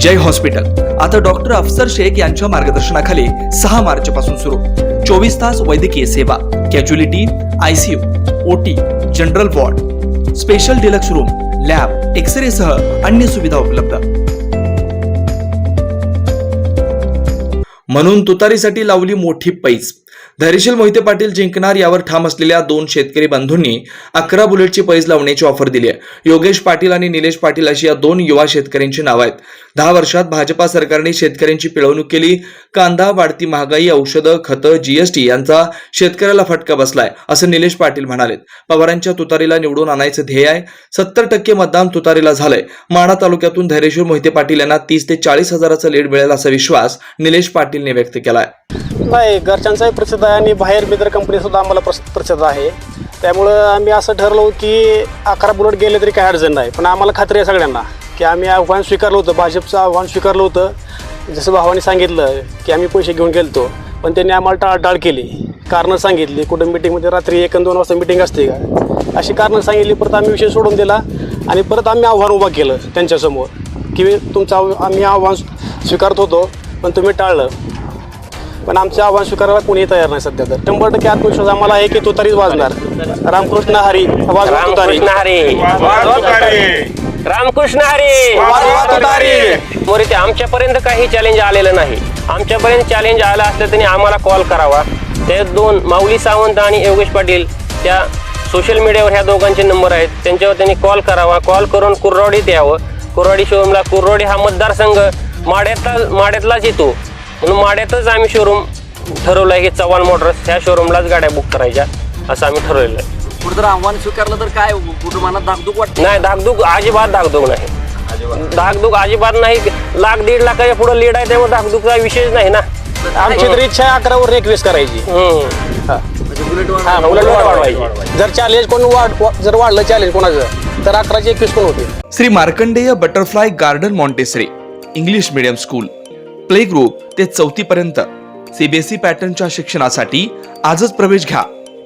जय hospital. आता doctor अफसर शेख यांच्या मार्गदर्शनाखाली सहा मार्च पासून सुरू. चोवीस तास वैद्यकीय सेवा casualty ICU OT general ward special deluxe room lab x-ray सह अन्य सुविधा उपलब्ध. म्हणून तुतारीसाठी लावली मोठी पैज धैर्यशील मोहिते पाटील जिंकणार यावर ठाम असलेल्या दोन शेतकरी बंधूंनी अकरा बुलेटची पैज लावण्याची ऑफर दिली आहे योगेश पाटील आणि निलेश पाटील अशी या दोन युवा शेतकऱ्यांची नावं आहेत. दहा वर्षात भाजपा सरकारने शेतकऱ्यांची पिळवणूक केली. कांदा वाढती महागाई औषधं खतं जीएसटी यांचा शेतकऱ्याला फटका बसलाय असं निलेश पाटील म्हणालेत. पवारांच्या तुतारीला निवडून आणायचं ध्येय आहे. सत्तर टक्के मतदान तुतारीला झालंय. माणा तालुक्यातून धैरेश्वर मोहिते पाटील यांना तीस ते चाळीस हजाराचा लीड मिळेल असा विश्वास निलेश पाटीलने व्यक्त केलाय. नाही घरच्यांचाही प्रसिद्ध आहे आणि बाहेर मित्र कंपनी सुद्धा आम्हाला प्रसिद्ध आहे. त्यामुळं आम्ही असं ठरलो की अकरा बुलेट गेले तरी काही अडचण नाही. पण आम्हाला खात्री आहे सगळ्यांना. की आम्ही आव्हान स्वीकारलं होतं भाजपचं आव्हान स्वीकारलं होतं. जसं भावाने सांगितलं की आम्ही पैसे घेऊन गेलतो पण त्यांनी आम्हाला टाळटाळ केली. कारणं सांगितली कुठं मिटिंगमध्ये रात्री एक दोन वाजता मिटिंग असते का? अशी कारणं सांगितली परत आम्ही विषय सोडून दिला आणि परत आम्ही आव्हान उभा केलं त्यांच्यासमोर की तुमचं आव- आम्ही आव्हान स्वीकारत होतो पण तुम्ही टाळलं. पण आमचे आव्हान स्वीकारायला कोणी तयार नाही सध्या तर. शंभर टक्के आत्मविश्वास आम्हाला आहे की तो तरीच वाजणार. रामकृष्ण हरी वाजवा तुतारी रामकृष्ण हरी! मोरे ते आमच्यापर्यंत काही चॅलेंज आलेलं नाही. आमच्यापर्यंत चॅलेंज आलं असलं त्यांनी आम्हाला कॉल करावा. ते दोन माऊली सावंत आणि योगेश पाटील त्या सोशल मीडियावर ह्या दोघांचे नंबर आहेत. त्यांच्यावर त्यांनी कॉल करावा. कॉल करून कुर्रवाडीत यावं. कुर्रवाडी शोरूमला कुर्रवाडी हा मतदारसंघ माड्यातला माड्यातलाच येतो. म्हणून माड्यातच आम्ही शोरूम ठरवलं आहे की चव्हाण मोटर्स ह्या शोरूमलाच गाड्या बुक करायच्या असं आम्ही ठरवलेलं आहे. कुठं जर आव्हान स्वीकारलं तर काय? कुठं मनात धाकधूक वाटते? नाही धाकधूक अजिबात धाकधूक नाही. धाकधूक अजिबात नाही. लाख दीड लाखाच्या पुढे लीड आहे त्यामुळे धाकधूकचा विषयच नाही ना. आमची तरी इच्छा आहे अकरावर एकवीस करायची. हम्म. म्हणजे हा, उलट वाढवायची. जर चॅलेंज कोण वाढ वा- जर वाढलं चॅलेंज कोणाचं तर अकराची एकवीस कोण होते Shri Markandey butterfly garden Montessori English medium school. Play group ते चौथी पर्यंत सीबीएसई पॅटर्नच्या शिक्षणासाठी आजच प्रवेश घ्या.